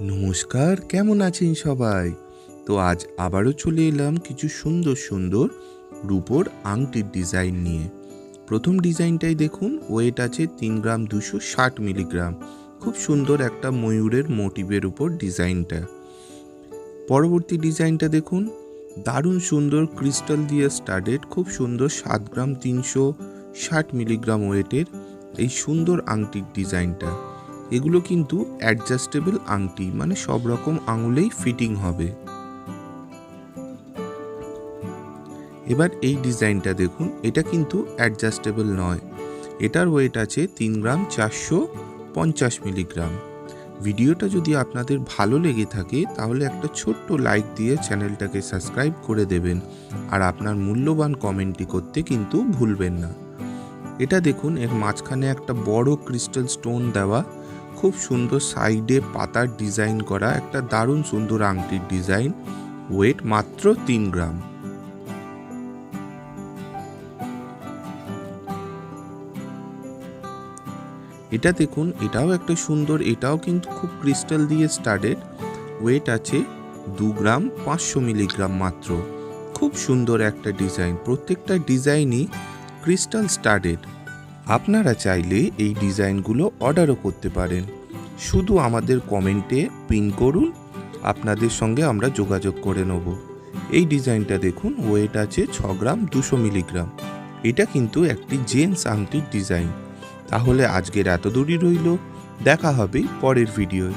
নমস্কার, কেমন আছেন সবাই? তো আজ আবারও চলে এলাম কিছু সুন্দর সুন্দর রূপোর আংটির ডিজাইন নিয়ে। প্রথম ডিজাইনটাই দেখুন ওয়েট আছে তিন গ্রাম দুশো ষাট মিলিগ্রাম। খুব সুন্দর একটা ময়ূরের মোটিভের উপর ডিজাইনটা। পরবর্তী ডিজাইনটা দেখুন, দারুণ সুন্দর ক্রিস্টাল দিয়ে স্টাডেড, খুব সুন্দর সাত গ্রাম তিনশো ষাট মিলিগ্রাম ওয়েটের এই সুন্দর আংটির ডিজাইনটা। এগুলো কিন্তু অ্যাডজাস্টেবল আংটি মানে সব রকম আঙুলেই ফিটিং হবে। এবার এই ডিজাইনটা দেখুন, এটা কিন্তু অ্যাডজাস্টেবল নয়। এটার ওয়েট আছে তিন গ্রাম চারশো পঞ্চাশ মিলিগ্রাম। ভিডিওটা যদি আপনাদের ভালো লেগে থাকে, তাহলে একটা ছোট্ট লাইক দিয়ে চ্যানেলটাকে সাবস্ক্রাইব করে দেবেন। আর আপনার মূল্যবান কমেন্টটি করতে কিন্তু ভুলবেন না। এটা দেখুন, এর মাঝখানে একটা বড় ক্রিস্টাল স্টোন দেওয়া খুব সুন্দর সাইডে পাতার ডিজাইন করা একটা দারুণ সুন্দর আংটির ডিজাইন ওয়েট মাত্র তিন গ্রাম। এটা দেখুন, এটাও একটা সুন্দর, এটাও কিন্তু খুব ক্রিস্টাল দিয়ে স্টার্টেড ওয়েট আছে দু গ্রাম পাঁচশো মিলিগ্রাম মাত্র। খুব সুন্দর একটা ডিজাইন, প্রত্যেকটা ডিজাইনই ক্রিস্টাল স্টার্টেড আপনারা চাইলে এই ডিজাইনগুলো অর্ডারও করতে পারেন। শুধু আমাদের কমেন্টে পিন করুন, আপনাদের সঙ্গে আমরা যোগাযোগ করে নেব। এই ডিজাইনটা দেখুন, ওয়েট আছে ছ গ্রাম দুশো মিলিগ্রাম। এটা কিন্তু একটি জেন্টস আংটির ডিজাইন। তাহলে আজকের এত দূরই রইল। দেখা হবে পরের ভিডিওয়।